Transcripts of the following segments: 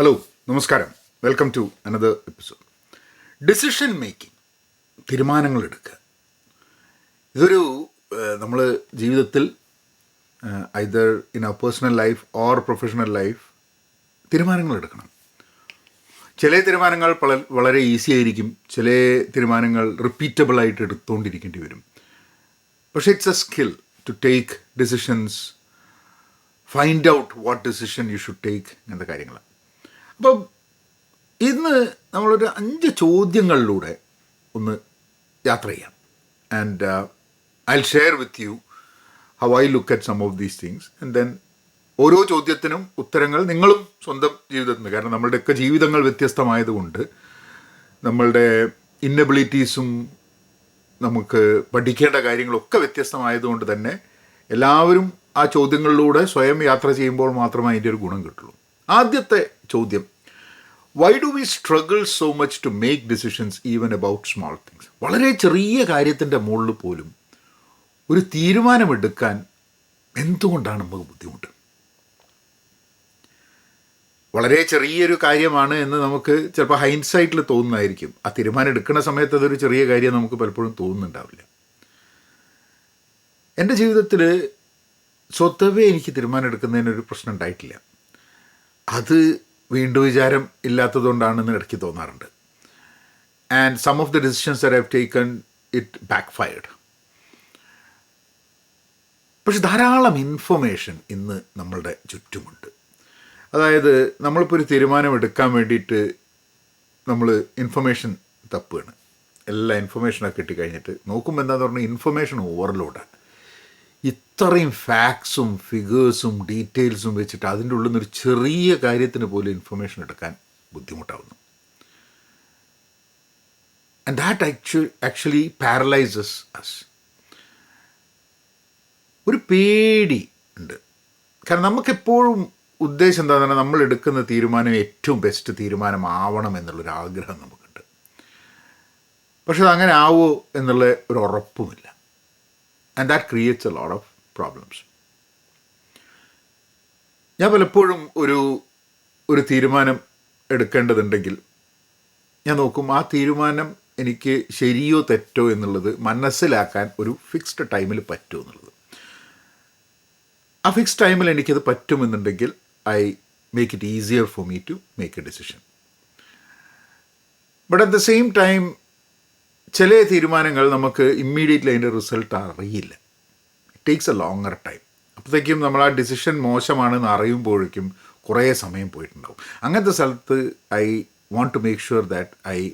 Hello നമസ്കാരം. Welcome to another episode decision making തീരുമാനങ്ങൾ എടുക്കുക. ഇതൊരു നമ്മൾ ജീവിതത്തിൽ either in a personal life or professional life തീരുമാനങ്ങൾ എടുക്കണം. ചില തീരുമാനങ്ങൾ വളരെ ഈസി ആയിരിക്കും. ചില തീരുമാനങ്ങൾ റിപ്പീറ്റബിൾ ആയിട്ട് എടുത്തുകൊണ്ടിരിക്കേണ്ടി വരും. പക്ഷേ it's a skill to take decisions find out what decision you should take അങ്ങനത്തെ കാര്യങ്ങൾ അപ്പം ഇന്ന് നമ്മളൊരു അഞ്ച് ചോദ്യങ്ങളിലൂടെ ഒന്ന് യാത്ര ചെയ്യാം. And I share with you how I look at some of these things and then ഓരോ ചോദ്യത്തിനും ഉത്തരങ്ങൾ നിങ്ങളും സ്വന്തം ജീവിതത്തിൽ നിന്ന് കാരണം നമ്മളുടെയൊക്കെ ജീവിതങ്ങൾ വ്യത്യസ്തമായതുകൊണ്ട് നമ്മളുടെ ഇന്നബിലിറ്റീസും നമുക്ക് പഠിക്കേണ്ട കാര്യങ്ങളൊക്കെ വ്യത്യസ്തമായതുകൊണ്ട് തന്നെ എല്ലാവരും ആ ചോദ്യങ്ങളിലൂടെ സ്വയം യാത്ര ചെയ്യുമ്പോൾ മാത്രമേ അതിന്റെ ഒരു ഗുണം കിട്ടുള്ളൂ. ആദ്യത്തെ ചോദ്യം. Why do we struggle so much to make decisions even about small things വളരെ ചെറിയ കാര്യത്തിന്റെ മുകളിൽ പോലും ഒരു തീരുമാനമെടുക്കാൻ എന്തുകൊണ്ടാണ് നമുക്ക് ബുദ്ധിമുട്ട്? വളരെ ചെറിയൊരു കാര്യമാണ് എന്ന് നമുക്ക് ചിലപ്പോൾ ഹൈൻസൈറ്റിൽ തോന്നുന്നതായിരിക്കും. ആ തീരുമാനം എടുക്കുന്ന സമയത്ത് അതൊരു ചെറിയ കാര്യം നമുക്ക് പലപ്പോഴും തോന്നുന്നുണ്ടാവില്ല. എന്റെ ജീവിതത്തിൽ സ്വത്തവേ എനിക്ക് തീരുമാനം എടുക്കുന്നതിനൊരു പ്രശ്നം ഉണ്ടായിട്ടില്ല. അത് വീണ്ടും വിചാരം ഇല്ലാത്തതുകൊണ്ടാണെന്ന് ഇടയ്ക്ക് തോന്നാറുണ്ട്. And some of the decisions there have taken it backfired പക്ഷെ ധാരാളം ഇൻഫർമേഷൻ ഇന്ന് നമ്മളുടെ ചുറ്റുമുണ്ട്. അതായത് നമ്മളിപ്പോൾ ഒരു തീരുമാനം എടുക്കാൻ വേണ്ടിയിട്ട് നമ്മൾ ഇൻഫർമേഷൻ തപ്പുകയാണ്. എല്ലാ ഇൻഫർമേഷനൊക്കെ കിട്ടിക്കഴിഞ്ഞിട്ട് നോക്കുമ്പോൾ എന്താണെന്ന് പറഞ്ഞാൽ ഇൻഫർമേഷൻ ഓവർലോഡാണ് ഇത്രയും ഫാക്ട്സും ഫിഗേഴ്സും ഡീറ്റെയിൽസും വെച്ചിട്ട് അതിന്റെ ഉള്ളിൽ നിന്നൊരു ചെറിയ കാര്യത്തിന് പോലും ഇൻഫർമേഷൻ എടുക്കാൻ ബുദ്ധിമുട്ടാവുന്നു. And that actually actually paralyses us ഒരു പേടി ഉണ്ട്. കാരണം നമുക്കെപ്പോഴും ഉദ്ദേശം എന്താ പറഞ്ഞാൽ നമ്മൾ എടുക്കുന്ന തീരുമാനം ഏറ്റവും ബെസ്റ്റ് തീരുമാനമാവണം എന്നുള്ളൊരു ആഗ്രഹം നമുക്കുണ്ട്. പക്ഷെ അത് അങ്ങനെ ആവുമോ എന്നുള്ള ഒരു ഉറപ്പുമില്ല. And that creates a lot of problems ഞാൻ പലപ്പോഴും ഒരു ഒരു തീരുമാനം എടുക്കേണ്ടതുണ്ടെങ്കിൽ ഞാൻ നോക്കും ആ തീരുമാനം എനിക്ക് ശരിയോ തെറ്റോ എന്നുള്ളത് മനസ്സിലാക്കാൻ ഒരു ഫിക്സ്ഡ് ടൈമിൽ പറ്റുമോ എന്നുള്ളത്. ആ ഫിക്സ് ടൈമിൽ എനിക്കത് പറ്റുമെന്നുണ്ടെങ്കിൽ I make it easier for me to make a decision but at the same time ചില തീരുമാനങ്ങൾ നമുക്ക് ഇമ്മീഡിയറ്റ്ലി അതിന്റെ റിസൾട്ട് അറിയില്ല. ടേക്സ് എ ലോങ്ങർ ടൈം അപ്പോഴത്തേക്കും നമ്മൾ ആ ഡിസിഷൻ മോശമാണെന്ന് അറിയുമ്പോഴേക്കും കുറേ സമയം പോയിട്ടുണ്ടാവും. അങ്ങനത്തെ സ്ഥലത്ത് I want to make sure that I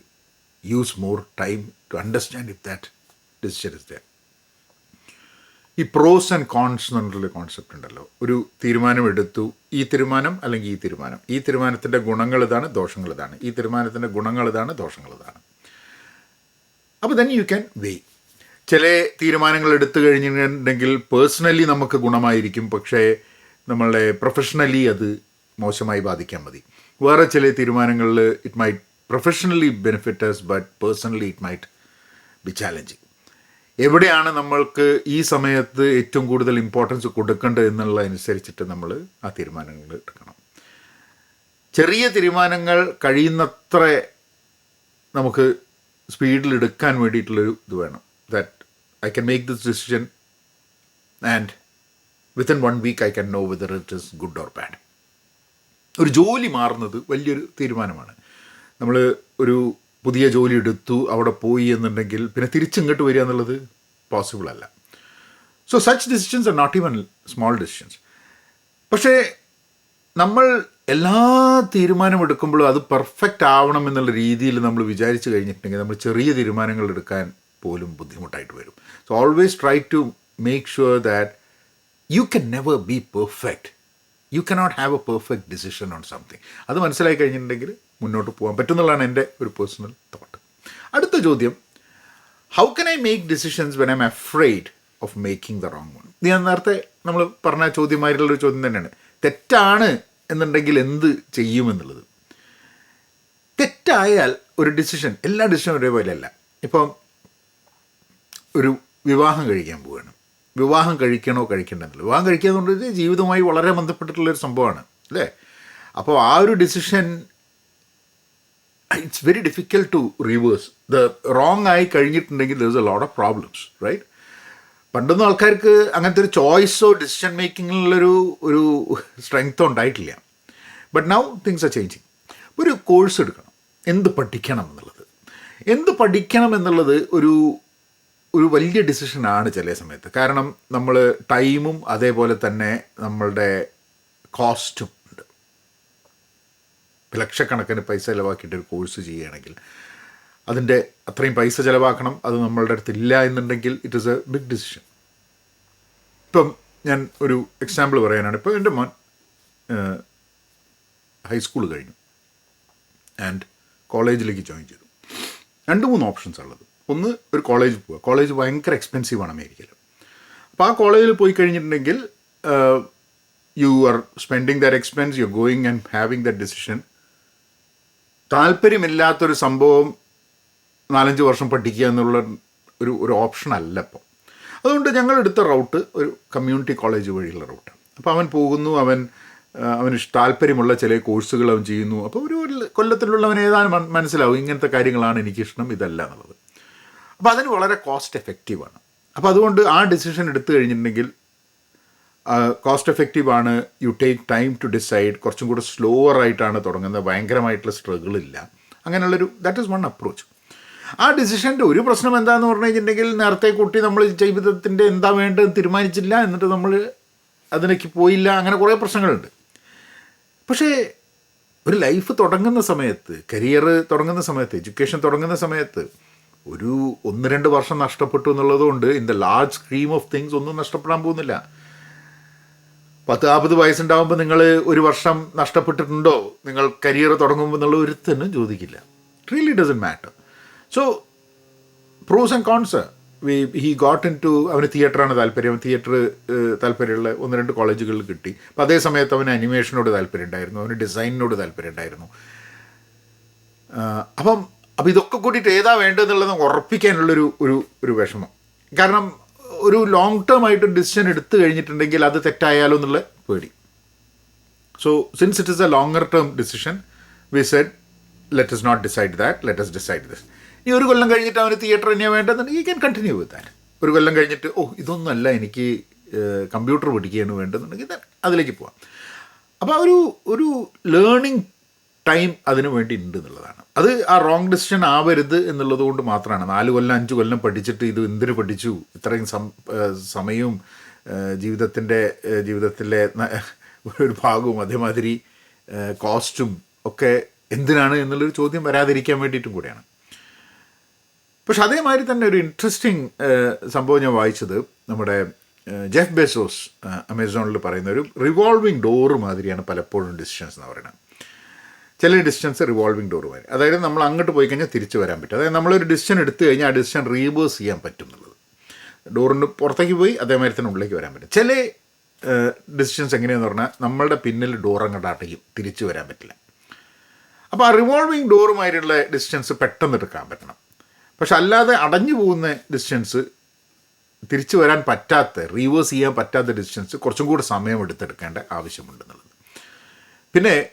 use more time to understand if that decision is that ഈ പ്രോസ് ആൻഡ് കോൺസ് എന്ന് പറഞ്ഞിട്ടുള്ള കോൺസെപ്റ്റ് ഉണ്ടല്ലോ. ഒരു തീരുമാനം എടുത്തു. ഈ തീരുമാനം അല്ലെങ്കിൽ ഈ തീരുമാനം. ഈ തീരുമാനത്തിന്റെ ഗുണങ്ങൾ ഇതാണ് ദോഷങ്ങൾ ഇതാണ്. ഈ തീരുമാനത്തിന്റെ ഗുണങ്ങൾ ഇതാണ് ദോഷങ്ങൾ ഇതാണ്. അപ്പോൾ ദെൻ യു ക്യാൻ വെയ് ചില തീരുമാനങ്ങൾ എടുത്തു കഴിഞ്ഞിട്ടുണ്ടെങ്കിൽ പേഴ്സണലി നമുക്ക് ഗുണമായിരിക്കും. പക്ഷേ നമ്മളെ പ്രൊഫഷണലി അത് മോശമായി ബാധിക്കാൻ മതി. വേറെ ചില തീരുമാനങ്ങളിൽ it might professionally benefit us but personally it might be challenging എവിടെയാണ് നമ്മൾക്ക് ഈ സമയത്ത് ഏറ്റവും കൂടുതൽ ഇമ്പോർട്ടൻസ് കൊടുക്കേണ്ടത് എന്നുള്ളതനുസരിച്ചിട്ട് നമ്മൾ ആ തീരുമാനങ്ങൾ എടുക്കണം. ചെറിയ തീരുമാനങ്ങൾ കഴിയുന്നത്ര നമുക്ക് സ്പീഡിൽ എടുക്കാൻ വേണ്ടിയിട്ടുള്ളൊരു ഇത് വേണം. That I can make this decision and within one week I can know whether it is good or bad ഒരു ജോലി മാറുന്നത് വലിയൊരു തീരുമാനമാണ്. നമ്മൾ ഒരു പുതിയ ജോലി എടുത്തു അവിടെ പോയി എന്നുണ്ടെങ്കിൽ പിന്നെ തിരിച്ചിങ്ങോട്ട് വരിക എന്നുള്ളത് പോസിബിൾ അല്ല. So such decisions are not even small decisions പക്ഷേ നമ്മൾ എല്ലാ തീരുമാനം എടുക്കുമ്പോഴും അത് പെർഫെക്റ്റ് ആവണം എന്നുള്ള രീതിയിൽ നമ്മൾ വിചാരിച്ചു കഴിഞ്ഞിട്ടുണ്ടെങ്കിൽ നമ്മൾ ചെറിയ തീരുമാനങ്ങൾ എടുക്കാൻ പോലും ബുദ്ധിമുട്ടായിട്ട് വരും. So always try to make sure that you can never be perfect you cannot have a perfect decision on something അത് മനസ്സിലായി കഴിഞ്ഞിട്ടുണ്ടെങ്കിൽ മുന്നോട്ട് പോകാൻ പറ്റുന്നുള്ളതാണ് എന്റെ ഒരു പേഴ്സണൽ തോട്ട് അടുത്ത ചോദ്യം how can I make decisions when I am afraid of making the wrong one ഞാൻ നേരത്തെ നമ്മൾ പറഞ്ഞ ചോദ്യമായിട്ടുള്ളൊരു ചോദ്യം തന്നെയാണ്. തെറ്റാണ് എന്നുണ്ടെങ്കിൽ എന്ത് ചെയ്യുമെന്നുള്ളത് തെറ്റായാൽ ഒരു ഡിസിഷൻ എല്ലാ ഡിസിഷനും ഒരേപോലെയല്ല. ഇപ്പം ഒരു വിവാഹം കഴിക്കാൻ പോവുകയാണ് വിവാഹം കഴിക്കണോ കഴിക്കണ്ടെന്നുള്ളത് വിവാഹം കഴിക്കുക എന്നുള്ളത് ജീവിതവുമായി വളരെ ബന്ധപ്പെട്ടിട്ടുള്ളൊരു സംഭവമാണ് അല്ലേ? അപ്പോൾ ആ ഒരു decision it's very difficult to reverse the wrong ആയി കഴിഞ്ഞിട്ടുണ്ടെങ്കിൽ there is a lot of problems right പണ്ടൊന്നും ആൾക്കാർക്ക് അങ്ങനത്തെ ഒരു ചോയ്സോ ഡിസിഷൻ മേക്കിങ്ങിലുള്ളൊരു ഒരു സ്ട്രെങ്തോ ഉണ്ടായിട്ടില്ല. But now things are changing ഒരു കോഴ്സ് എടുക്കണം. എന്ത് പഠിക്കണം എന്നുള്ളത്? എന്ത് പഠിക്കണം എന്നുള്ളത് ഒരു ഒരു വലിയ ഡിസിഷനാണ് ചില സമയത്ത്. കാരണം നമ്മൾ ടൈമും അതേപോലെ തന്നെ നമ്മളുടെ കോസ്റ്റും ഉണ്ട്. ലക്ഷക്കണക്കിന് പൈസ ചിലവാക്കിയിട്ട് ഒരു കോഴ്സ് ചെയ്യുകയാണെങ്കിൽ അതിന്റെ അത്രയും പൈസ ചിലവാക്കണം അത് നമ്മളുടെ അടുത്തില്ല എന്നുണ്ടെങ്കിൽ it is a big decision ഇപ്പം ഞാൻ ഒരു എക്സാമ്പിൾ പറയാനാണ്. ഇപ്പോൾ എന്റെ മോൻ ഹൈസ്കൂൾ കഴിഞ്ഞു. ആൻഡ് കോളേജിലേക്ക് ജോയിൻ ചെയ്തു. രണ്ട് മൂന്ന് ഓപ്ഷൻസ് ഉള്ളത്. ഒന്ന് ഒരു കോളേജിൽ പോവുക. കോളേജ് ഭയങ്കര ആണ് അമേരിക്കയിൽ അപ്പോൾ ആ കോളേജിൽ പോയി കഴിഞ്ഞിട്ടുണ്ടെങ്കിൽ you are spending that expense you going and having the decision താല്പര്യമില്ലാത്തൊരു സംഭവം നാലഞ്ച് വർഷം പഠിക്കുക എന്നുള്ള ഒരു ഒരു ഓപ്ഷൻ അല്ല ഇപ്പോൾ അതുകൊണ്ട് ഞങ്ങൾ എടുത്ത റൗട്ട് ഒരു കമ്മ്യൂണിറ്റി കോളേജ് വഴിയുള്ള റൂട്ടാണ് അപ്പോൾ അവൻ പോകുന്നു അവൻ അവന് താല്പര്യമുള്ള ചില കോഴ്സുകൾ അവൻ ചെയ്യുന്നു. അപ്പോൾ ഒരു കൊല്ലത്തിലുള്ളവൻ ഏതാനും മനസ്സിലാവും. ഇങ്ങനത്തെ കാര്യങ്ങളാണ് എനിക്കിഷ്ടം ഇതല്ല എന്നുള്ളത്. അപ്പോൾ അതിന് വളരെ കോസ്റ്റ് എഫക്റ്റീവാണ് അപ്പോൾ അതുകൊണ്ട് ആ ഡിസിഷൻ എടുത്തു കഴിഞ്ഞിട്ടുണ്ടെങ്കിൽ കോസ്റ്റ് എഫക്റ്റീവ് ആണ്. You take time to decide കുറച്ചും കൂടെ സ്ലോവർ ആയിട്ടാണ് തുടങ്ങുന്നത്. ഭയങ്കരമായിട്ടുള്ള സ്ട്രഗിൾ ഇല്ല. അങ്ങനെയുള്ളൊരു ദാറ്റ് ഈസ് വൺ അപ്രോച്ച് ആ ഡിസിഷന്റെ ഒരു പ്രശ്നം എന്താണെന്ന് പറഞ്ഞു കഴിഞ്ഞിട്ടുണ്ടെങ്കിൽ നേരത്തെ കുട്ടി നമ്മൾ ജീവിതത്തിന്റെ എന്താ വേണ്ടതെന്ന് തീരുമാനിച്ചില്ല എന്നിട്ട് നമ്മൾ അതിലേക്ക് പോയില്ല അങ്ങനെ കുറേ പ്രശ്നങ്ങളുണ്ട്. പക്ഷേ ഒരു ലൈഫ് തുടങ്ങുന്ന സമയത്ത് കരിയർ തുടങ്ങുന്ന സമയത്ത് എഡ്യൂക്കേഷൻ തുടങ്ങുന്ന സമയത്ത് ഒരു ഒന്ന് രണ്ട് വർഷം നഷ്ടപ്പെട്ടു എന്നുള്ളതുകൊണ്ട് in the large scheme of things ഒന്നും നഷ്ടപ്പെടാൻ പോകുന്നില്ല. പത്ത് നാൽപ്പത് വയസ്സുണ്ടാകുമ്പോൾ നിങ്ങൾ ഒരു വർഷം നഷ്ടപ്പെട്ടിട്ടുണ്ടോ? നിങ്ങൾ കരിയർ തുടങ്ങുമ്പോൾ എന്നുള്ള ഒരുത്തനും ചോദിക്കില്ല. Really doesn't matter so pros and cons we he got into അവന് തിയേറ്ററാണ് താല്പര്യം. തിയേറ്റർ താല്പര്യമുള്ള ഒന്ന് രണ്ട് കോളേജുകളിൽ കിട്ടി. അപ്പം അതേ സമയത്ത് അവന് അനിമേഷനോട് താല്പര്യം ഉണ്ടായിരുന്നു അവന് ഡിസൈനിനോട് താല്പര്യം ഉണ്ടായിരുന്നു അപ്പം അപ്പം ഇതൊക്കെ കൂട്ടിയിട്ട് ഏതാ വേണ്ടതെന്നുള്ളത് ഉറപ്പിക്കാനുള്ളൊരു ഒരു ഒരു വിഷമം. കാരണം ഒരു ലോങ് ടേം ആയിട്ട് ഡിസിഷൻ എടുത്തു കഴിഞ്ഞിട്ടുണ്ടെങ്കിൽ അത് തെറ്റായാലോ എന്നുള്ള പേടി. So since it is a longer term decision we said let us not decide that let us decide this ഈ ഒരു കൊല്ലം കഴിഞ്ഞിട്ട് അവന് തിയേറ്റർ തന്നെയാണ് വേണ്ടതെന്നുണ്ടെങ്കിൽ ഈ ക്യാൻ കണ്ടിന്യൂ വിത്ത് ദാറ്റ് ഒരു കൊല്ലം കഴിഞ്ഞിട്ട് ഓ ഇതൊന്നുമല്ല എനിക്ക് കമ്പ്യൂട്ടർ പഠിക്കുകയാണ് വേണ്ടതെന്നുണ്ടെങ്കിൽ അതിലേക്ക് പോവാം. അപ്പോൾ ഒരു ഒരു ലേണിംഗ് ടൈം അതിനു വേണ്ടി ഉണ്ട് എന്നുള്ളതാണ്. അത് ആ റോങ് ഡിസിഷൻ ആവരുത് എന്നുള്ളത് കൊണ്ട് മാത്രമാണ്. നാല് കൊല്ലം അഞ്ച് കൊല്ലം പഠിച്ചിട്ട് ഇത് എന്തിനു പഠിച്ചു? ഇത്രയും സമയവും ജീവിതത്തിന്റെ ജീവിതത്തിലെ ഒരു ഭാഗവും അതേമാതിരി കോസ്റ്റും ഒക്കെ എന്തിനാണ് എന്നുള്ളൊരു ചോദ്യം വരാതിരിക്കാൻ വേണ്ടിയിട്ടും കൂടിയാണ്. പക്ഷെ അതേമാതിരി തന്നെ ഒരു ഇൻട്രസ്റ്റിംഗ് സംഭവം ഞാൻ വായിച്ചത് നമ്മുടെ ജെഫ് ബെസോസ് അമേസോണിൽ പറയുന്ന ഒരു റിവോൾവിംഗ് ഡോറ് മാതിരിയാണ് പലപ്പോഴും ഡിസിഷൻസ് എന്ന് പറയുന്നത്. ചില ഡിസ്റ്റൻസ് റിവോൾവിംഗ് ഡോർ വരെ. അതായത് നമ്മൾ അങ്ങോട്ട് പോയി കഴിഞ്ഞാൽ തിരിച്ചു വരാൻ പറ്റും. അതായത് നമ്മളൊരു ഡിസിഷൻ എടുത്തു കഴിഞ്ഞാൽ ആ ഡിസിഷൻ റീവേഴ്സ് ചെയ്യാൻ പറ്റും എന്നുള്ളത്. ഡോറിന് പുറത്തേക്ക് പോയി അതേമാതിരി തന്നെ ഉള്ളിലേക്ക് വരാൻ പറ്റും. ചില ഡിസിഷൻസ് എങ്ങനെയാണെന്ന് പറഞ്ഞാൽ നമ്മളുടെ പിന്നിൽ ഡോർ അങ്ങോട്ട് അടയും തിരിച്ചു വരാൻ പറ്റില്ല. അപ്പോൾ ആ റിവോൾവിംഗ് ഡോറുമായിട്ടുള്ള ഡിസ്റ്റൻസ് പെട്ടെന്ന് എടുക്കാൻ പറ്റണം. പക്ഷെ അല്ലാതെ അടഞ്ഞു പോകുന്ന ഡിസ്റ്റൻസ് തിരിച്ചു വരാൻ പറ്റാത്ത റീവേഴ്സ് ചെയ്യാൻ പറ്റാത്ത ഡിസ്റ്റൻസ് കുറച്ചും കൂടി സമയം എടുത്തെടുക്കേണ്ട ആവശ്യമുണ്ടെന്നുള്ളത് പിന്നെ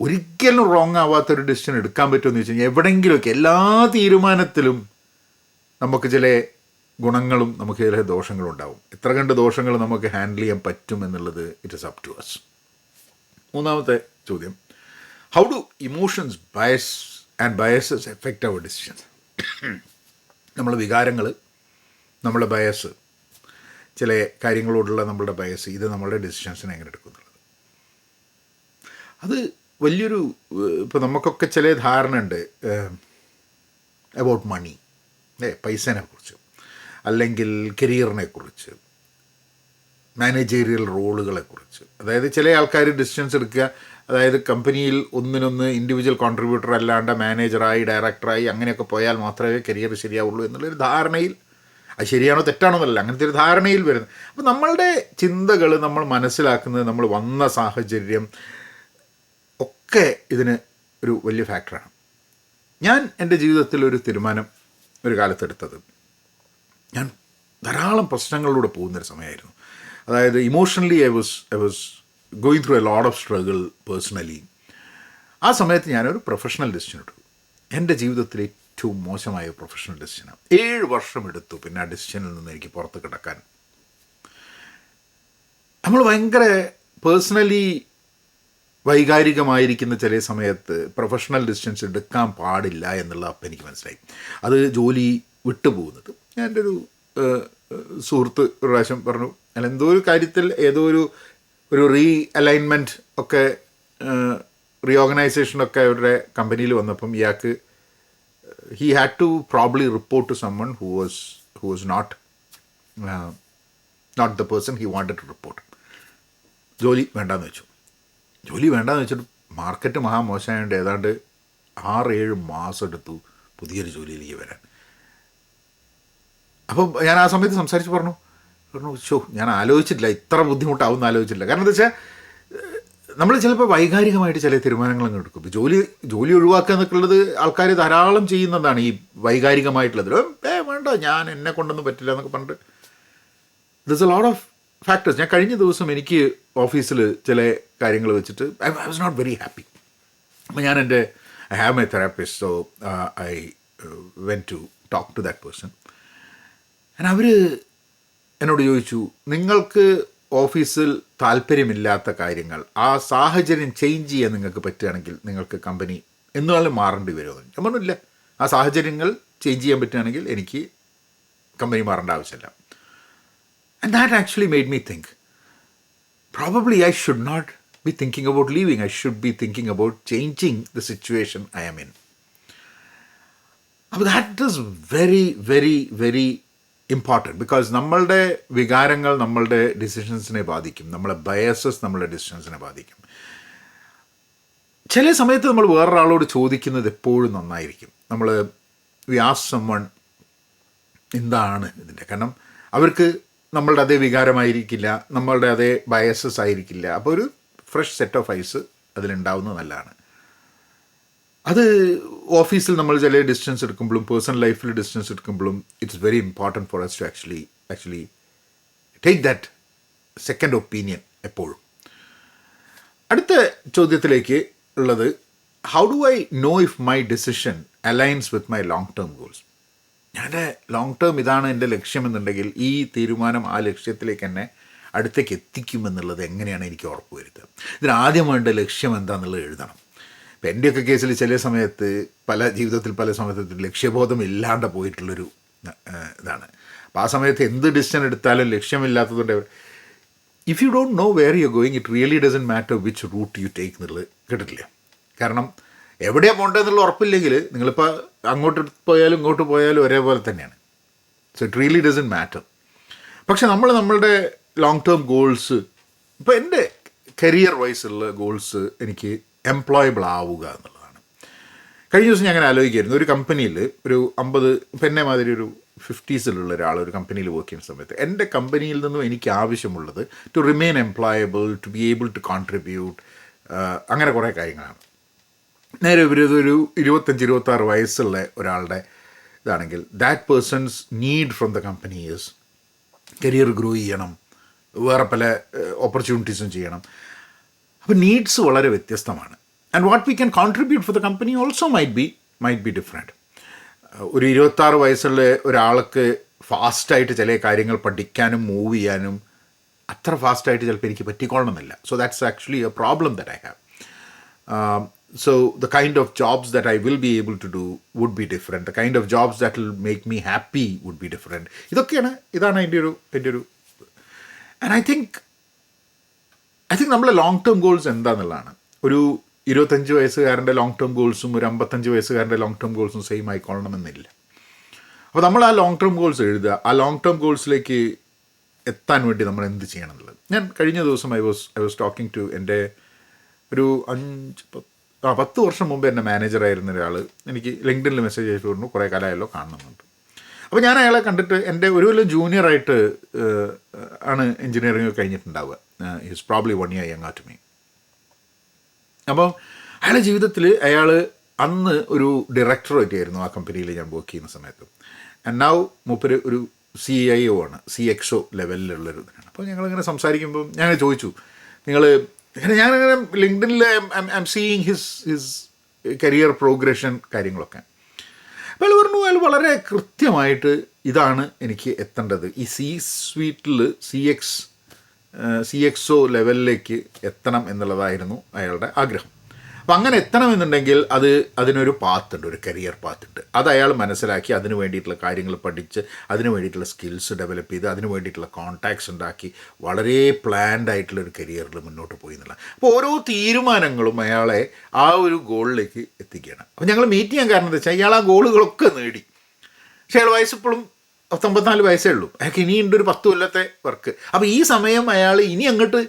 ഒരിക്കലും റോങ് ആവാത്തൊരു ഡിസിഷൻ എടുക്കാൻ പറ്റുമെന്ന് വെച്ച് കഴിഞ്ഞാൽ എവിടെയെങ്കിലുമൊക്കെ എല്ലാ തീരുമാനത്തിലും നമുക്ക് ചില ഗുണങ്ങളും നമുക്ക് ചില ദോഷങ്ങളും ഉണ്ടാവും. എത്ര കണ്ട് ദോഷങ്ങൾ നമുക്ക് ഹാൻഡിൽ ചെയ്യാൻ പറ്റും എന്നുള്ളത് it is up to us മൂന്നാമത്തെ ചോദ്യം. How do emotions bias and biases affect our decisions നമ്മളെ വികാരങ്ങൾ നമ്മളെ ബയസ് ചില കാര്യങ്ങളോടുള്ള നമ്മളുടെ ബയസ് ഇത് നമ്മളുടെ ഡിസിഷൻസിനെ എങ്ങനെ എടുക്കുന്നുള്ളത് അത് വലിയൊരു ഇപ്പോൾ നമുക്കൊക്കെ ചില ധാരണ ഉണ്ട് അബൌട്ട് മണി ഏ പൈസനെ കുറിച്ച്. അല്ലെങ്കിൽ കരിയറിനെ കുറിച്ച്. മാനേജീരിയൽ റോളുകളെ കുറിച്ച്. അതായത് ചില ആൾക്കാർ ഡിസിഷൻസ് എടുക്കുക അതായത് കമ്പനിയിൽ ഒന്നിനൊന്ന് ഇൻഡിവിജ്വൽ കോൺട്രിബ്യൂട്ടർ അല്ലാണ്ട് മാനേജറായി ഡയറക്ടറായി അങ്ങനെയൊക്കെ പോയാൽ മാത്രമേ കരിയർ ശരിയാവുള്ളൂ എന്നുള്ളൊരു ധാരണയിൽ. അത് ശരിയാണോ തെറ്റാണോ എന്നല്ല. അങ്ങനത്തെ ഒരു ധാരണയിൽ വരുന്നത്. അപ്പോൾ നമ്മളുടെ ചിന്തകൾ നമ്മൾ മനസ്സിലാക്കുന്നത് നമ്മൾ വന്ന സാഹചര്യം ഒക്കെ ഇതിന് ഒരു വലിയ ഫാക്ടറാണ് ഞാൻ എന്റെ ജീവിതത്തിൽ ഒരു തീരുമാനം ഒരു കാലത്തെടുത്തത് ഞാൻ ധാരാളം പ്രശ്നങ്ങളിലൂടെ പോകുന്നൊരു സമയമായിരുന്നു. അതായത് emotionally I was I was going through a load of struggle personally ആ സമയത്ത് ഞാനൊരു പ്രൊഫഷണൽ ഡെസിഷൻ എടുത്തു. എന്റെ ജീവിതത്തിലെ ഏറ്റവും മോശമായ പ്രൊഫഷണൽ ഡെസിഷനാണ് ഏഴ് വർഷം എടുത്തു പിന്നെ ആ ഡെസിഷനിൽ നിന്ന് എനിക്ക് പുറത്ത് കിടക്കാൻ. നമ്മൾ ഭയങ്കര പേഴ്സണലി വൈകാരികമായിരിക്കുന്ന ചില സമയത്ത് പ്രൊഫഷണൽ ഡിസ്റ്റൻസ് എടുക്കാൻ പാടില്ല എന്നുള്ള അപ്പം എനിക്ക് മനസ്സിലായി. അത് ജോലി വിട്ടുപോകുന്നത്. ഞാൻ എന്റെ ഒരു സുഹൃത്ത് ഒരു പ്രാവശ്യം പറഞ്ഞു അല്ല എന്തോ ഒരു കാര്യത്തിൽ ഏതോ ഒരു ഒരു റീ അലൈൻമെന്റ് ഒക്കെ റീഓർഗനൈസേഷനൊക്കെ അവരുടെ കമ്പനിയിൽ വന്നപ്പം ഇയാൾക്ക് he had to probably report to someone who was who was not not the person he wanted to report ജോലി വേണ്ടാന്ന് വെച്ചു. ജോലി വേണ്ടാന്ന് വെച്ചിട്ട് മാർക്കറ്റ് മഹാ മഹാമോശമായതുകൊണ്ട് ഏതാണ്ട് ആറ് ഏഴ് മാസം എടുത്തു പുതിയൊരു ജോലിയിലേക്ക് വരാൻ. അപ്പം ഞാൻ ആ സമയത്ത് സംസാരിച്ച് പറഞ്ഞു പറഞ്ഞു ഷോ ഞാൻ ആലോചിച്ചിട്ടില്ല ഇത്ര ബുദ്ധിമുട്ടാവും എന്ന് ആലോചിച്ചിട്ടില്ല. കാരണം എന്താ വെച്ചാൽ നമ്മൾ ചിലപ്പോൾ വൈകാരികമായിട്ട് ചില തീരുമാനങ്ങൾ അങ്ങ് എടുക്കും ജോലി ജോലി ഒഴിവാക്കുക എന്നൊക്കെയുള്ളത് ആൾക്കാർ ധാരാളം ചെയ്യുന്നതാണ് ഈ വൈകാരികമായിട്ടുള്ളത്. ഏ വേണ്ട ഞാൻ എന്നെ കൊണ്ടൊന്നും പറ്റില്ല എന്നൊക്കെ പറഞ്ഞിട്ട്. This a lot of factors ഞാൻ കഴിഞ്ഞ ദിവസം എനിക്ക് ഓഫീസിൽ ചില കാര്യങ്ങൾ വെച്ചിട്ട് I was not very happy അപ്പം ഞാൻ എന്റെ I have my therapist so I went to talk to that person അവർ എന്നോട് ചോദിച്ചു നിങ്ങൾക്ക് ഓഫീസിൽ താല്പര്യമില്ലാത്ത കാര്യങ്ങൾ ആ സാഹചര്യം ചേഞ്ച് ചെയ്യാൻ നിങ്ങൾക്ക് പറ്റുകയാണെങ്കിൽ നിങ്ങൾക്ക് കമ്പനി എന്നാലും മാറേണ്ടി വരുമോ? ഞാൻ പറഞ്ഞില്ല. ആ സാഹചര്യങ്ങൾ ചേഞ്ച് ചെയ്യാൻ പറ്റുകയാണെങ്കിൽ എനിക്ക് കമ്പനി മാറേണ്ട ആവശ്യമില്ല. And that actually made me think. Probably I should not be thinking about leaving. I should be thinking about changing the situation I am in. അപ്പോൾ that is very very very important because നമ്മളുടെ വികാരങ്ങൾ നമ്മളുടെ ഡിസിഷൻസിനെ ബാധിക്കും. നമ്മളെ biases നമ്മളുടെ ഡിസിഷൻസിനെ ബാധിക്കും. ചില സമയത്ത് നമ്മൾ വേറൊരാളോട് ചോദിക്കുന്നത് എപ്പോഴും നന്നായിരിക്കും. നമ്മൾ വി ആസ് സമ്മൺ എന്താണ് ഇതിന്റെ കാരണം? അവർക്ക് നമ്മളുടെ അതേ വികാരമായിരിക്കില്ല നമ്മളുടെ അതേ ബയസസ് ആയിരിക്കില്ല. അപ്പോൾ ഒരു ഫ്രഷ് സെറ്റ് ഓഫ് ഐസ് അതിലുണ്ടാവുന്നത് നല്ലതാണ്. അത് ഓഫീസിൽ നമ്മൾ ചില ഡിസ്റ്റൻസ് എടുക്കുമ്പോഴും പേഴ്സണൽ ലൈഫിൽ ഡിസ്റ്റൻസ് എടുക്കുമ്പോഴും it's very important for us to actually actually take that second opinion എപ്പോഴും. അടുത്ത ചോദ്യത്തിലേക്ക് ഉള്ളത് how do I know if my decision aligns with my long term goals ഞാൻ ലോങ് ടേം ഇതാണ് എന്റെ ലക്ഷ്യമെന്നുണ്ടെങ്കിൽ ഈ തീരുമാനം ആ ലക്ഷ്യത്തിലേക്ക് എന്നെ അടുത്തേക്ക് എത്തിക്കുമെന്നുള്ളത് എങ്ങനെയാണ് എനിക്ക് ഉറപ്പ് വരുത്തുക? ഇതിന് ആദ്യം വേണ്ട ലക്ഷ്യം എന്താണെന്നുള്ളത് എഴുതണം. ഇപ്പം എന്റെയൊക്കെ കേസിൽ ചില സമയത്ത് പല ജീവിതത്തിൽ പല സമയത്ത് ലക്ഷ്യബോധം ഇല്ലാണ്ട് പോയിട്ടുള്ളൊരു ഇതാണ്. അപ്പോൾ ആ സമയത്ത് എന്ത് ഡിസിഷൻ എടുത്താലും ലക്ഷ്യമില്ലാത്തതുകൊണ്ട് if you don't know where you going it really doesn't matter which route you take എന്നുള്ളത് കേട്ടിട്ടില്ല? കാരണം എവിടെയാണ് പോകേണ്ടതെന്നുള്ള ഉറപ്പില്ലെങ്കിൽ നിങ്ങളിപ്പോൾ അങ്ങോട്ട് പോയാലും ഇങ്ങോട്ട് പോയാലും ഒരേപോലെ തന്നെയാണ്. So it really doesn't matter പക്ഷെ നമ്മൾ നമ്മളുടെ ലോങ് ടേം ഗോൾസ് ഇപ്പോൾ എന്റെ കരിയർ വൈസുള്ള ഗോൾസ് എനിക്ക് എംപ്ലോയബിൾ ആവുക എന്നുള്ളതാണ്. കഴിഞ്ഞ ദിവസം ഞാൻ അങ്ങനെ ആലോചിക്കായിരുന്നു. ഒരു കമ്പനിയിൽ ഒരു അമ്പത് ഇപ്പം എന്നെ മാതിരി ഒരു ഫിഫ്റ്റീസിലുള്ള ഒരാൾ ഒരു കമ്പനിയിൽ വർക്ക് ചെയ്യുന്ന സമയത്ത് എന്റെ കമ്പനിയിൽ നിന്നും എനിക്ക് ആവശ്യമുള്ളത് to remain employable to be able to contribute അങ്ങനെ കുറേ കാര്യങ്ങളാണ്. നേരെ ഒരു ഇരുപത്തഞ്ച് ഇരുപത്തി ആറ് വയസ്സുള്ള ഒരാളുടെ ഇതാണെങ്കിൽ that person's need from the company is career grow ചെയ്യണം. വേറെ പല ഓപ്പർച്യൂണിറ്റീസും ചെയ്യണം. അപ്പോൾ നീഡ്സ് വളരെ വ്യത്യസ്തമാണ്. And what we can contribute for the company also might be might be different ഒരു ഇരുപത്താറ് വയസ്സുള്ള ഒരാൾക്ക് ഫാസ്റ്റായിട്ട് ചില കാര്യങ്ങൾ പഠിക്കാനും മൂവ് ചെയ്യാനും അത്ര ഫാസ്റ്റായിട്ട് ചിലപ്പോൾ എനിക്ക് പറ്റിക്കൊള്ളണമെന്നില്ല. So that's actually a problem that I have so the kind of jobs that I will be able to do would be different. The kind of jobs that will make me happy would be different. ഇതൊക്കെയാണ് ഇതാണ് എന്റെ ഒരു എന്റെ ഒരു and I think I think നമ്മളെ long term goals എന്താണെന്നുള്ളതാണ് ഒരു ഇരുപത്തഞ്ച് വയസ്സുകാരന്റെ ലോങ് ടേം ഗോൾസും ഒരു അമ്പത്തഞ്ച് വയസ്സുകാരന്റെ ലോങ് ടേം ഗോൾസും സെയിം ആയിക്കൊള്ളണമെന്നില്ല അപ്പോൾ നമ്മൾ ആ ലോങ് ടേം ഗോൾസ് എഴുതുക ആ ലോങ് ടേം ഗോൾസിലേക്ക് എത്താൻ വേണ്ടി നമ്മൾ എന്ത് ചെയ്യണം എന്നുള്ളത് ഞാൻ കഴിഞ്ഞ ദിവസം I was I was talking to എന്റെ ഒരു അഞ്ച് പത്ത് ആ പത്ത് വർഷം മുമ്പ് എന്റെ മാനേജറായിരുന്ന ഒരാൾ എനിക്ക് ലിങ്ക്ഡിനിൽ മെസ്സേജ് അയച്ചു പറഞ്ഞു കുറേ കാലമായല്ലോ കാണുന്നുണ്ട്. അപ്പോൾ ഞാൻ അയാളെ കണ്ടിട്ട് എന്റെ ഒരു കൊല്ലം ജൂനിയറായിട്ട് ആണ് engineering കഴിഞ്ഞിട്ടുണ്ടാവുക. He's probably one year young to me അപ്പോൾ അയാളുടെ ജീവിതത്തിൽ അയാൾ അന്ന് ഒരു ഡയറക്ടറേറ്റ് ആയിരുന്നു ആ കമ്പനിയിൽ ഞാൻ വർക്ക് ചെയ്യുന്ന സമയത്ത്. ആൻഡ് നൗ മൂപ്പര് ഒരു സി ഐ ഒ ആണ് സി എക്സ് ഒ ലെവലിലുള്ളൊരു ഇതിനാണ്. അപ്പോൾ ഞങ്ങളിങ്ങനെ സംസാരിക്കുമ്പോൾ ഞാൻ ചോദിച്ചു നിങ്ങൾ ഞാനങ്ങനെ ലിങ്ക്ഡിനിൽ I am seeing his his career progression കാര്യങ്ങളൊക്കെ. അപ്പോൾ അയാൾ പറഞ്ഞു അയാൾ വളരെ കൃത്യമായിട്ട് ഇതാണ് എനിക്ക് എത്തേണ്ടത്. ഈ C സ്വീറ്റിൽ C X C X O ലെവലിലേക്ക് എത്തണം എന്നുള്ളതായിരുന്നു അയാളുടെ ആഗ്രഹം. അപ്പം അങ്ങനെ എത്തണമെന്നുണ്ടെങ്കിൽ അത് അതിനൊരു പാത്തുണ്ട് ഒരു കരിയർ പാത്തുണ്ട് അത് അയാൾ മനസ്സിലാക്കി അതിന് വേണ്ടിയിട്ടുള്ള കാര്യങ്ങൾ പഠിച്ച് അതിന് വേണ്ടിയിട്ടുള്ള സ്കിൽസ് ഡെവലപ്പ് ചെയ്ത് അതിന് വേണ്ടിയിട്ടുള്ള കോൺടാക്ട്സ് ഉണ്ടാക്കി വളരെ പ്ലാൻഡ് ആയിട്ടുള്ള ഒരു കരിയറിൽ മുന്നോട്ട് പോയി എന്നുള്ള അപ്പോൾ ഓരോ തീരുമാനങ്ങളും അയാളെ ആ ഒരു ഗോളിലേക്ക് എത്തിക്കുകയാണ്. അപ്പോൾ ഞങ്ങൾ മീറ്റ് ചെയ്യാൻ കാരണം എന്താ വെച്ചാൽ അയാൾ ആ ഗോളുകളൊക്കെ നേടി. പക്ഷേ അയാൾ വയസ്സിപ്പോഴും പത്തൊമ്പത്തിനാല് വയസ്സേ ഉള്ളൂ. അയാൾക്ക് ഇനിയുണ്ട് ഒരു പത്ത് കൊല്ലത്തെ വർക്ക് അപ്പോൾ ഈ സമയം അയാൾ ഇനി അങ്ങോട്ട്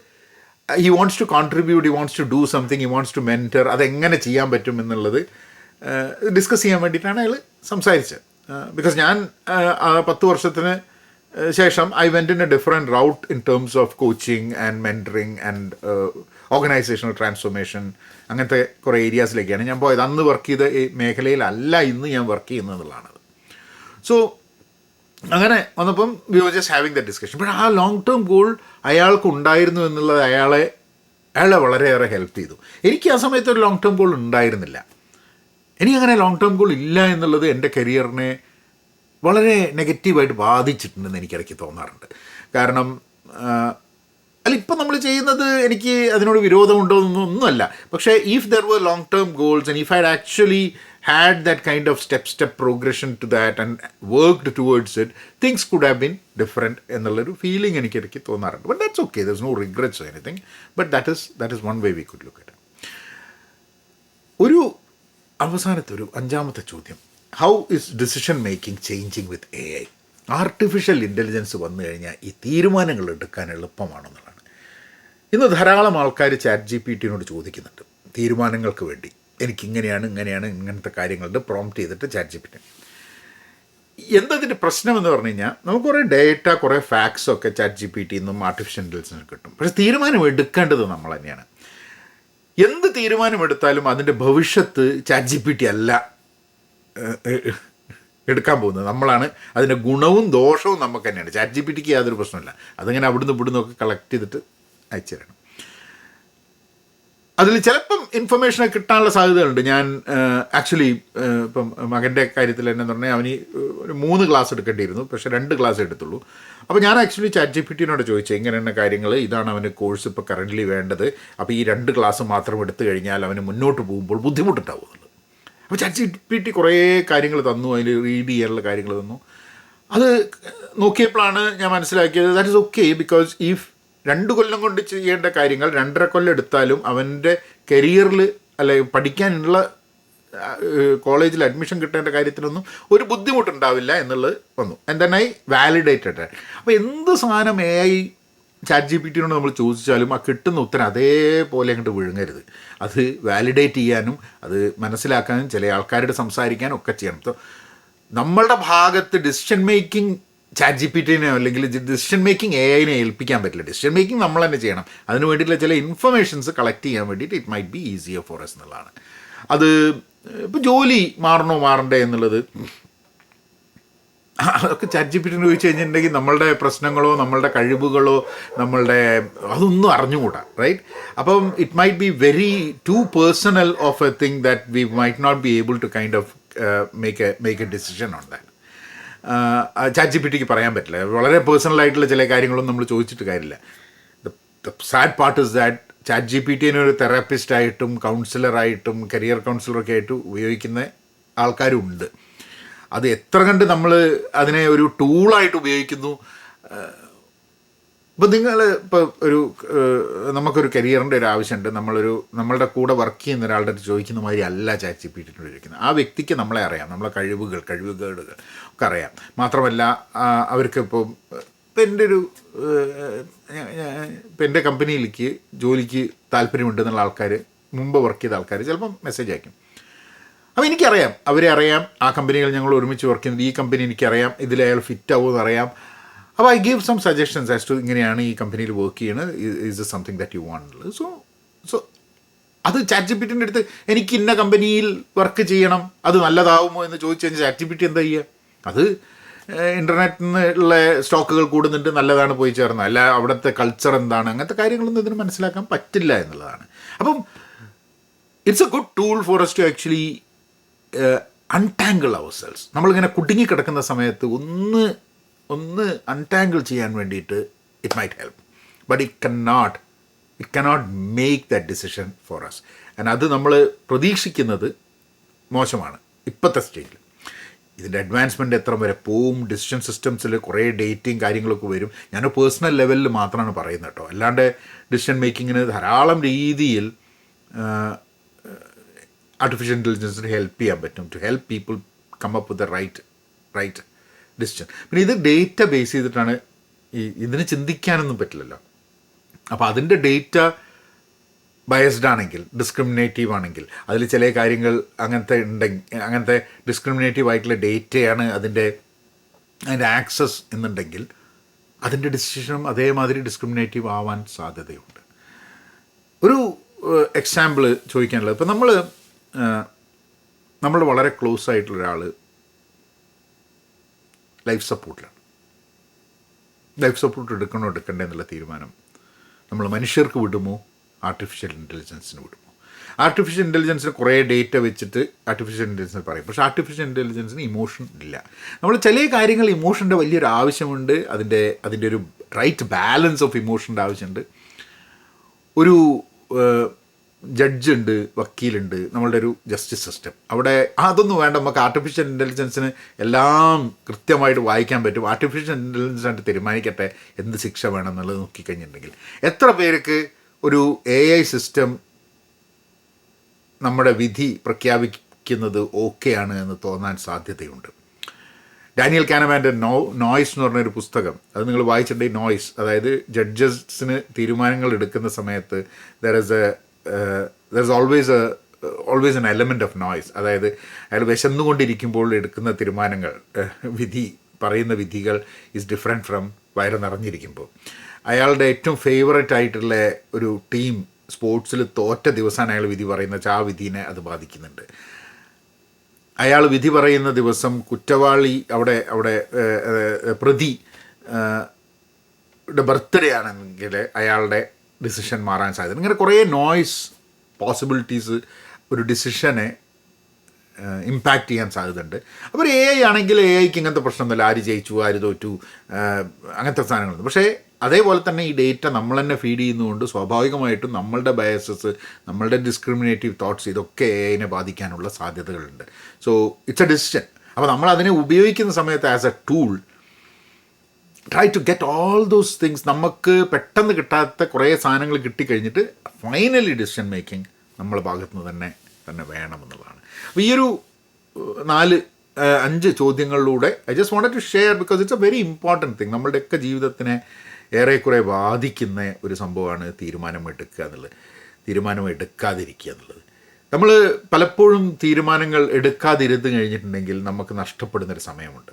he wants to contribute he wants to do something he wants to mentor അതെങ്ങനെ ചെയ്യാൻ പറ്റും എന്നുള്ളത് ഡിസ്കസ് ചെയ്യാൻ വേണ്ടിയിട്ടാണ് അയാൾ സംസാരിച്ചത്. ബിക്കോസ് ഞാൻ ആ പത്ത് വർഷത്തിന് ശേഷം I went in a different route in terms of coaching and mentoring and organisational transformation അങ്ങനത്തെ കുറേ ഏരിയാസിലേക്കാണ് ഞാൻ പോയത്. അന്ന് വർക്ക് ചെയ്ത മേഖലയിലല്ല ഇന്ന് ഞാൻ വർക്ക് ചെയ്യുന്നത് എന്നുള്ളതാണത്. സോ അങ്ങനെ വന്നപ്പം we was just having the discussion പക്ഷേ ആ ലോങ് ടേം ഗോൾ അയാൾക്ക് ഉണ്ടായിരുന്നു എന്നുള്ളത് അയാളെ അയാളെ വളരെയേറെ ഹെൽപ്പ് ചെയ്തു. എനിക്ക് ആ സമയത്ത് ഒരു ലോങ് ടേം ഗോൾ ഉണ്ടായിരുന്നില്ല. എനിക്ക് അങ്ങനെ ലോങ് ടേം ഗോൾ ഇല്ല എന്നുള്ളത് എന്റെ കരിയറിനെ വളരെ നെഗറ്റീവായിട്ട് ബാധിച്ചിട്ടുണ്ടെന്ന് എനിക്കിടയ്ക്ക് തോന്നാറുണ്ട്. കാരണം അല്ല ഇപ്പം നമ്മൾ ചെയ്യുന്നത് എനിക്ക് അതിനോട് വിരോധമുണ്ടോ എന്നൊന്നും ഒന്നുമല്ല. പക്ഷേ if there were long term goals and if I actually had kind of step step progression to that and worked towards it, things could have been different എന്നുള്ളൊരു ഫീലിംഗ് എനിക്ക് ഇടയ്ക്ക് തോന്നാറുണ്ട് but that's okay regrets no regrets anything but that is that is one way we could look it. ഒരു അവസാനത്തെ ഒരു അഞ്ചാമത്തെ ചോദ്യം. How is decision making changing with A I artificial intelligence വന്നു കഴിഞ്ഞാൽ ഈ തീരുമാനങ്ങൾ എടുക്കാൻ എളുപ്പമാണെന്നുള്ളതാണ് ഇന്ന് ധാരാളം ആൾക്കാർ ചാറ്റ് ജി പി ടിനോട് ചോദിക്കുന്നുണ്ട്. തീരുമാനങ്ങൾക്ക് വേണ്ടി. എനിക്ക് ഇങ്ങനെയാണ് ഇങ്ങനത്തെ കാര്യങ്ങളുടെ പ്രോംപ്റ്റ് ചെയ്തിട്ട് ചാറ്റ് ജി പി ടി എന്തതിന്റെ പ്രശ്നം എന്ന് പറഞ്ഞു കഴിഞ്ഞാൽ നമുക്ക് കുറേ ഡേറ്റ കുറേ ഫാക്ട്സ് ഒക്കെ ചാറ്റ് ജി പി ടി നിന്നും ആർട്ടിഫിഷ്യൽ ഇന്റലിജൻസിന് കിട്ടും. പക്ഷേ തീരുമാനം എടുക്കേണ്ടത് നമ്മൾ തന്നെയാണ്. എന്ത് തീരുമാനമെടുത്താലും അതിന്റെ ഭവിഷ്യത്ത് ചാറ്റ് ജി പി ടി അല്ല എടുക്കാൻ പോകുന്നത്. നമ്മളാണ് അതിന്റെ ഗുണവും ദോഷവും നമുക്ക് തന്നെയാണ്. ചാറ്റ് ജി പി ടിക്ക് യാതൊരു പ്രശ്നമില്ല അതങ്ങനെ അവിടുന്ന് ഇവിടുന്ന് ഒക്കെ കളക്ട് ചെയ്തിട്ട് അയച്ചു തരണം അതിൽ ചിലപ്പം ഇൻഫർമേഷൻ കിട്ടാനുള്ള സാധ്യതകളുണ്ട്. ഞാൻ ആക്ച്വലി ഇപ്പം മകന്റെ കാര്യത്തിൽ തന്നെ പറഞ്ഞാൽ അവന് മൂന്ന് ക്ലാസ് എടുക്കേണ്ടിയിരുന്നു. പക്ഷേ രണ്ട് ക്ലാസ് എടുത്തുള്ളൂ. അപ്പോൾ ഞാൻ ആക്ച്വലി ചാറ്റ് ജി പി ടിനോട് ചോദിച്ചു ഇങ്ങനെയുള്ള കാര്യങ്ങൾ ഇതാണ് അവന് കോഴ്സ് ഇപ്പോൾ കറന്റ്ലി വേണ്ടത്. അപ്പോൾ ഈ രണ്ട് ക്ലാസ് മാത്രം എടുത്തു കഴിഞ്ഞാൽ അവന് മുന്നോട്ട് പോകുമ്പോൾ ബുദ്ധിമുട്ടുണ്ടാവും അപ്പോൾ ചാറ്റ് ജി പി ടി കുറേ കാര്യങ്ങൾ തന്നു. അതിൽ റീഡ് ചെയ്യാനുള്ള കാര്യങ്ങൾ തന്നു. അത് നോക്കിയപ്പോഴാണ് ഞാൻ മനസ്സിലാക്കിയത് that is okay because if രണ്ട് കൊല്ലം കൊണ്ട് ചെയ്യേണ്ട കാര്യങ്ങൾ രണ്ടര കൊല്ലം എടുത്താലും അവന്റെ കരിയറിൽ അല്ലെ പഠിക്കാനുള്ള കോളേജിൽ അഡ്മിഷൻ കിട്ടേണ്ട കാര്യത്തിനൊന്നും ഒരു ബുദ്ധിമുട്ടുണ്ടാവില്ല എന്നുള്ളത് വന്നു. ആൻഡ് ഐ വാലിഡേറ്റഡ് അപ്പോൾ എന്ത് സാധനം A I chat G P ടിയോട് നമ്മൾ ചോദിച്ചാലും ആ കിട്ടുന്ന ഉത്തരം അതേപോലെ അങ്ങോട്ട് വിഴുങ്ങരുത്. അത് വാലിഡേറ്റ് ചെയ്യാനും അത് മനസ്സിലാക്കാനും ചില ആൾക്കാരോട് സംസാരിക്കാനും ഒക്കെ ചെയ്യണം. നമ്മളുടെ ഭാഗത്ത് decision making chat G P ടിനെയോ അല്ലെങ്കിൽ ഡിസിഷൻ മേക്കിംഗ് എ ഐനെ ഏൽപ്പിക്കാൻ പറ്റില്ല. ഡിസിഷൻ മേക്കിംഗ് നമ്മൾ തന്നെ ചെയ്യണം. അതിന് വേണ്ടിയിട്ടുള്ള ചില ഇൻഫർമേഷൻസ് കളക്ട് ചെയ്യാൻ വേണ്ടിയിട്ട് it might be easier for us എന്നുള്ളതാണ്. അത് ഇപ്പോൾ ജോലി മാറണോ മാറണ്ടേ എന്നുള്ളത്? അതൊക്കെ ചാറ്റ് ജി പി ടിന് ചോദിച്ചു കഴിഞ്ഞിട്ടുണ്ടെങ്കിൽ നമ്മളുടെ പ്രശ്നങ്ങളോ നമ്മളുടെ കഴിവുകളോ നമ്മളുടെ അതൊന്നും അറിഞ്ഞുകൂടാ റൈറ്റ് അപ്പം it might be very too personal of a thing that we might not be able to kind of make a make a decision on that chat G P ടിക്ക് പറയാൻ പറ്റില്ല. വളരെ പേഴ്സണൽ ആയിട്ടുള്ള ചില കാര്യങ്ങളൊന്നും നമ്മൾ ചോദിച്ചിട്ട് കാര്യമില്ല. The sad part is that chat G പി ടിനെ ഒരു തെറാപ്പിസ്റ്റായിട്ടും കൗൺസിലറായിട്ടും കരിയർ കൗൺസിലറൊക്കെ ആയിട്ട് ഉപയോഗിക്കുന്ന ആൾക്കാരുണ്ട് അത് എത്ര കണ്ട് നമ്മൾ അതിനെ ഒരു ടൂളായിട്ട് ഉപയോഗിക്കുന്നു. ഇപ്പം നിങ്ങൾ ഇപ്പോൾ ഒരു നമുക്കൊരു കരിയറിന്റെ ഒരു ആവശ്യമുണ്ട്. നമ്മളൊരു നമ്മളുടെ കൂടെ വർക്ക് ചെയ്യുന്ന ഒരാളുടെ അടുത്ത് ചോദിക്കുന്ന മാതിരി അല്ല ചാറ്റ് ജി പി ടി ചോദിക്കുന്നത്. ആ വ്യക്തിക്ക് നമ്മളെ അറിയാം. നമ്മളെ കഴിവുകൾ കഴിവുകേടുകൾ ഒക്കെ അറിയാം. മാത്രമല്ല അവർക്ക് ഇപ്പോൾ ഇപ്പം എന്റെ ഒരു ഇപ്പം എന്റെ കമ്പനിയിലേക്ക് ജോലിക്ക് താല്പര്യമുണ്ട് എന്നുള്ള ആൾക്കാർ മുമ്പ് വർക്ക് ചെയ്ത ആൾക്കാർ ചിലപ്പം മെസ്സേജ് അയക്കും. അപ്പോൾ എനിക്കറിയാം. അവരെ അറിയാം. ആ കമ്പനികൾ ഞങ്ങൾ ഒരുമിച്ച് വർക്ക് ചെയ്യുന്നത്. ഈ കമ്പനി എനിക്കറിയാം. ഇതിൽ അയാൾ ഫിറ്റ് ആവുമെന്ന് അറിയാം. അപ്പോൾ I give some suggestions as to ഇങ്ങനെയാണ് ഈ കമ്പനിയിൽ വർക്ക് ചെയ്യുന്നത് is something that you want so so അത് ചാറ്റ് ജി പി അടുത്ത് എനിക്ക് ഇന്ന കമ്പനിയിൽ വർക്ക് ചെയ്യണം. അത് നല്ലതാവുമോ എന്ന് ചോദിച്ചു കഴിഞ്ഞാൽ ചാറ്റ് ജി പി എന്താ ചെയ്യുക അത് ഇന്റർനെറ്റിൽ നിന്നുള്ള സ്റ്റോക്കുകൾ കൂടുന്നുണ്ട് നല്ലതാണ് പോയി ചേർന്നത് അല്ല അവിടുത്തെ കൾച്ചർ എന്താണ്? അങ്ങനത്തെ കാര്യങ്ങളൊന്നും ഇതിന് മനസ്സിലാക്കാൻ പറ്റില്ല എന്നുള്ളതാണ്. അപ്പം it's a good tool for us to actually untangle ourselves നമ്മളിങ്ങനെ കുടുങ്ങി കിടക്കുന്ന സമയത്ത് ഒന്ന് ഒന്ന് അൺടാങ്കിൾ ചെയ്യാൻ വേണ്ടിയിട്ട് it might help but it can not it cannot make that decision for us and അത് നമ്മൾ പ്രതീക്ഷിക്കുന്നത് മോശമാണ് ഇപ്പോഴത്തെ സ്റ്റേജിൽ ഇതിന്റെ അഡ്വാൻസ്മെന്റ് എത്ര വരെ പോവും ഡിസിഷൻ സിസ്റ്റംസിൽ കുറേ ഡേറ്റിങ് കാര്യങ്ങളൊക്കെ വരും. ഞാൻ പേഴ്സണൽ ലെവലിൽ മാത്രമാണ് പറയുന്നത് കേട്ടോ അല്ലാണ്ട് ഡിസിഷൻ മേക്കിങ്ങിന് ധാരാളം രീതിയിൽ ആർട്ടിഫിഷ്യൽ ഇന്റലിജൻസിന് ഹെൽപ്പ് ചെയ്യാൻ പറ്റും. To help people come up with the right right decision പിന്നെ ഇത് ഡേറ്റ ബേസ് ചെയ്തിട്ടാണ് ഈ ഇതിന് ചിന്തിക്കാനൊന്നും പറ്റില്ലല്ലോ. അപ്പോൾ അതിന്റെ ഡേറ്റ ബയസ്ഡ് ആണെങ്കിൽ ഡിസ്ക്രിമിനേറ്റീവ് ആണെങ്കിൽ അതിൽ ചില കാര്യങ്ങൾ അങ്ങനത്തെ ഉണ്ടെങ്കിൽ അങ്ങനത്തെ ഡിസ്ക്രിമിനേറ്റീവ് ആയിട്ടുള്ള ഡേറ്റയാണ് അതിന്റെ അതിന്റെ ആക്സസ് എന്നുണ്ടെങ്കിൽ അതിന്റെ ഡിസിഷനും അതേമാതിരി ഡിസ്ക്രിമിനേറ്റീവ് ആവാൻ സാധ്യതയുണ്ട്. ഒരു എക്സാമ്പിൾ ചോദിക്കാനുള്ളത്. ഇപ്പം നമ്മൾ നമ്മൾ വളരെ ക്ലോസ് ആയിട്ടുള്ള ഒരാൾ ലൈഫ് സപ്പോർട്ടിലാണ്. ലൈഫ് സപ്പോർട്ട് എടുക്കണോ എടുക്കണ്ടേ എന്നുള്ള തീരുമാനം. നമ്മൾ മനുഷ്യർക്ക് വിടുമോ? ആർട്ടിഫിഷ്യൽ ഇന്റലിജൻസിന് വിടുമോ? ആർട്ടിഫിഷ്യൽ ഇന്റലിജൻസിന് കുറേ ഡേറ്റ വെച്ചിട്ട് ആർട്ടിഫിഷ്യൽ ഇന്റലിജൻസിന് പറയും. പക്ഷേ ആർട്ടിഫിഷ്യൽ ഇന്റലിജൻസിന് ഇമോഷൻ ഇല്ല. നമ്മൾ ചില കാര്യങ്ങൾ ഇമോഷന്റെ വലിയൊരു ആവശ്യമുണ്ട്. അതിന്റെ അതിന്റെ ഒരു റൈറ്റ് ബാലൻസ് ഓഫ് ഇമോഷന്റെ ആവശ്യമുണ്ട്. ഒരു ജഡ്ജ് ഉണ്ട് വക്കീലുണ്ട് നമ്മളുടെ ഒരു ജസ്റ്റിസ് സിസ്റ്റം അവിടെ അതൊന്നും വേണ്ട നമുക്ക് ആർട്ടിഫിഷ്യൽ ഇന്റലിജൻസിന് എല്ലാം കൃത്യമായിട്ട് വായിക്കാൻ പറ്റും. ആർട്ടിഫിഷ്യൽ ഇന്റലിജൻസ് ആയിട്ട് തീരുമാനിക്കട്ടെ എന്ത് ശിക്ഷ വേണം എന്നുള്ളത് നോക്കിക്കഴിഞ്ഞിട്ടുണ്ടെങ്കിൽ. എത്ര പേർക്ക് ഒരു എ ഐ സിസ്റ്റം നമ്മുടെ വിധി പ്രഖ്യാപിക്കുന്നത് ഓക്കെയാണ് എന്ന് തോന്നാൻ സാധ്യതയുണ്ട്. ഡാനിയൽ കാനമാന്റെ നോ നോയ്സ് എന്ന് പറഞ്ഞൊരു പുസ്തകം അത് നിങ്ങൾ വായിച്ചിട്ടുണ്ടെങ്കിൽ നോയ്സ് അതായത് ജഡ്ജസിന് തീരുമാനങ്ങൾ എടുക്കുന്ന സമയത്ത് there is a there is always always an element of noise അതായത് അയാൾ വിശന്നുകൊണ്ടിരിക്കുമ്പോൾ എടുക്കുന്ന തീരുമാനങ്ങൾ വിധി പറയുന്ന വിധികൾ ഈസ് ഡിഫറെന്റ് ഫ്രം വയറ് നിറഞ്ഞിരിക്കുമ്പോൾ. അയാളുടെ ഏറ്റവും ഫേവററ്റ് ആയിട്ടുള്ള ഒരു ടീം സ്പോർട്സിൽ തോറ്റ ദിവസമാണ് അയാൾ വിധി പറയുന്നത്. ആ വിധീനെ അത് ബാധിക്കുന്നുണ്ട്. അയാൾ വിധി പറയുന്ന ദിവസം കുറ്റവാളി അവിടെ അവിടെ പ്രതി ബർത്ത്ഡേ ആണെങ്കിൽ അയാളുടെ ഡിസിഷൻ മാറാൻ സാധ്യത. ഇങ്ങനെ കുറേ നോയ്സ് പോസിബിലിറ്റീസ് ഒരു ഡിസിഷനെ ഇമ്പാക്റ്റ് ചെയ്യാൻ സാധ്യതയുണ്ട്. അപ്പോൾ എ ഐ ആണെങ്കിൽ എ ഐക്ക് ഇങ്ങനത്തെ പ്രശ്നമൊന്നുമില്ല. ആര് ജയിച്ചു ആര് തോറ്റു അങ്ങനത്തെ സാധനങ്ങളുണ്ട് പക്ഷേ അതേപോലെ തന്നെ ഈ ഡേറ്റ നമ്മൾ തന്നെ ഫീഡ് ചെയ്യുന്നതുകൊണ്ട് സ്വാഭാവികമായിട്ടും നമ്മളുടെ ബയസസ് നമ്മളുടെ ഡിസ്ക്രിമിനേറ്റീവ് തോട്ട്സ് ഇതൊക്കെ എ ഐനെ ബാധിക്കാനുള്ള സാധ്യതകളുണ്ട്. സോ ഇറ്റ്സ് എ ഡിസിഷൻ അപ്പോൾ നമ്മൾ അതിനെ ഉപയോഗിക്കുന്ന സമയത്ത് as a tool try to get all those things നമുക്ക് പെട്ടെന്ന് കിട്ടാത്ത കുറേ സാധനങ്ങൾ കിട്ടിക്കഴിഞ്ഞിട്ട് ഫൈനലി ഡിസിഷൻ മേക്കിംഗ് നമ്മളെ ഭാഗത്തു നിന്ന് തന്നെ തന്നെ വേണമെന്നുള്ളതാണ്. അപ്പോൾ ഈ ഒരു നാല് അഞ്ച് ചോദ്യങ്ങളിലൂടെ I just want to share because it's a very important thing നമ്മളുടെയൊക്കെ ജീവിതത്തിനെ ഏറെക്കുറെ ബാധിക്കുന്ന ഒരു സംഭവമാണ് തീരുമാനമെടുക്കുക എന്നുള്ളത്. തീരുമാനം എടുക്കാതിരിക്കുക എന്നുള്ളത്. നമ്മൾ പലപ്പോഴും തീരുമാനങ്ങൾ എടുക്കാതിരുന്ന് കഴിഞ്ഞിട്ടുണ്ടെങ്കിൽ നമുക്ക് നഷ്ടപ്പെടുന്നൊരു സമയമുണ്ട്.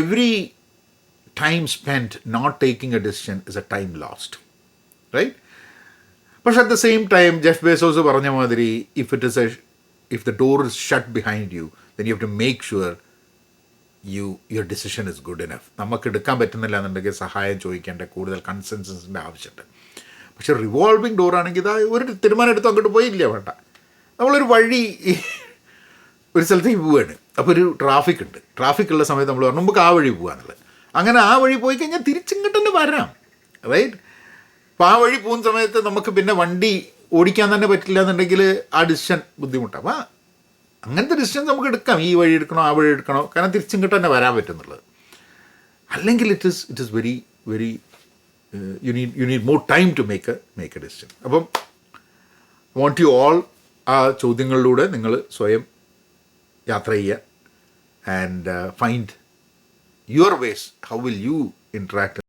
Every time spend not taking a decision is a time lost right പക്ഷെ at the same time Jeff Bezos പറഞ്ഞ മാതിരി if it is a if the door is shut behind you then you have to make sure you your decision is good enough നമുക്ക് എടുക്കാൻ പറ്റുന്നില്ല എന്നുണ്ടെങ്കിൽ സഹായം ചോദിക്കേണ്ട കൂടുതൽ കൺസെൻസസിന്റെ ആവശ്യമുണ്ട്. പക്ഷേ റിവോൾവിങ് ഡോർ ആണെങ്കിൽ ഇതാ ഒരു തീരുമാനം എടുത്ത് അങ്ങോട്ട് പോയില്ല വേണ്ട. നമ്മളൊരു വഴി ഒരു സ്ഥലത്തേക്ക് പോവുകയാണ് അപ്പോൾ ഒരു ട്രാഫിക് ഉണ്ട്. ട്രാഫിക് ഉള്ള സമയത്ത് നമ്മൾ പറഞ്ഞു നമുക്ക് ആ വഴി പോകാന്നുള്ളത് അങ്ങനെ ആ വഴി പോയി കഴിഞ്ഞാൽ തിരിച്ചിങ്ങോട്ട് തന്നെ വരാം റൈറ്റ് അപ്പോൾ ആ വഴി പോകുന്ന സമയത്ത് നമുക്ക് പിന്നെ വണ്ടി ഓടിക്കാൻ തന്നെ പറ്റില്ല എന്നുണ്ടെങ്കിൽ ആ ഡിസിഷൻ ബുദ്ധിമുട്ടാണ് അപ്പോൾ അങ്ങനത്തെ ഡിസിഷൻ നമുക്ക് എടുക്കാം. ഈ വഴി എടുക്കണോ ആ വഴി എടുക്കണോ. കാരണം തിരിച്ചിങ്ങോട്ട് തന്നെ വരാൻ പറ്റുന്നുള്ളത്. അല്ലെങ്കിൽ it is it is very very you need you need more time to make a make a decision അപ്പം വോണ്ട് യു ഓൾ ആ ചോദ്യങ്ങളിലൂടെ നിങ്ങൾ സ്വയം യാത്ര ചെയ്യുക. And find your ways how will you interact